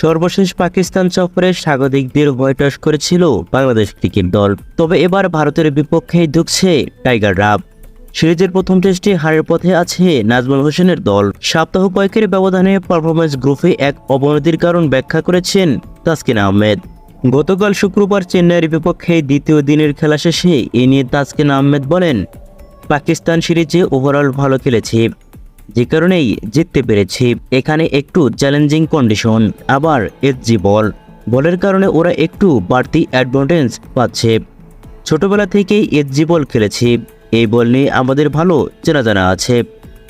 সর্বশেষ পাকিস্তান সফরে স্বাগতিকদের হোয়াইট করেছিল বাংলাদেশ ক্রিকেট দল। তবে এবার ভারতের বিপক্ষে ঢুকছে টাইগার রাব। সিরিজের প্রথম টেস্টে হারের পথে আছে নাজমুল হোসেনের দল। সপ্তাহ কয়েকের ব্যবধানে পারফরমেন্স গ্রুপে এক অবনতির কারণ ব্যাখ্যা করেছেন তাসকিন আহমেদ। গতকাল শুক্রবার চেন্নাইয়ের বিপক্ষে দ্বিতীয় দিনের খেলা শেষে এ নিয়ে তাসকিন আহমেদ বলেন, পাকিস্তান সিরিজে ওভারঅল ভালো খেলেছি। যে কারণেই জিততে পেরেছি। এখানে একটু চ্যালেঞ্জিং কন্ডিশন আবার এসজি বল। বলের কারণে ওরা একটু বাড়তি অ্যাডভান্টেজ পাচ্ছে। ছোটবেলা থেকেই এসজি বল খেলেছি। এই বল নিয়ে আমাদের ভালো চেনা জানা আছে।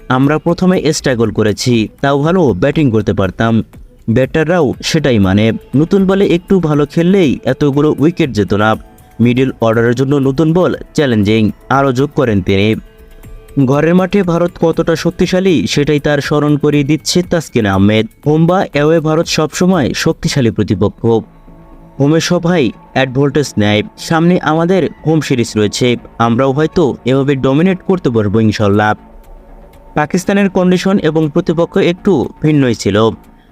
আমরা প্রথমে স্ট্রাগল করেছি, তাও ভালো ব্যাটিং করতে পারতাম। ব্যাটাররাও সেটাই মানে নতুন বলে একটু ভালো খেললেই এতগুলো উইকেট যেত না। মিডল অর্ডারের জন্য নতুন বল চ্যালেঞ্জিং আরও যোগ করেন তিনি। ঘরের মাঠে ভারত কতটা শক্তিশালী সেটাই তার স্মরণ করিয়ে দিচ্ছে তাসকিন আহমেদ। হোম বা অ্যাওয়ে ভারত সবসময় শক্তিশালী প্রতিপক্ষ। হোমে সবাই অ্যাডভোল্টেজ নেয়। সামনে আমাদের হোম সিরিজ রয়েছে। আমরাও হয়তো এভাবে ডমিনেট করতে পারব ইনশাল্লাহ। পাকিস্তানের কন্ডিশন এবং প্রতিপক্ষ একটু ভিন্নই ছিল।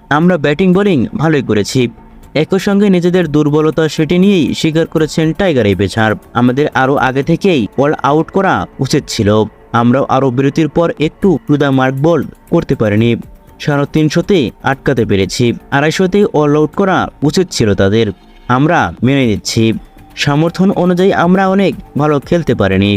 আমরা ব্যাটিং, বোলিং ভালোই করেছি। একই সঙ্গে নিজেদের দুর্বলতা সেটি নিয়েই স্বীকার করেছেন টাইগার এই পেছার আমাদের আরও আগে থেকেই অল আউট করা উচিত ছিল। আমরাও আরও বিরতির পর একটু ক্রুদা মার্ক বল করতে পারিনি। সাড়ে তিনশোতে আটকাতে পেরেছি। আড়াইশোতে অল আউট করা উচিত ছিল তাদের। আমরা মেনে নিচ্ছি। সমর্থন অনুযায়ী আমরা অনেক ভালো খেলতে পারিনি।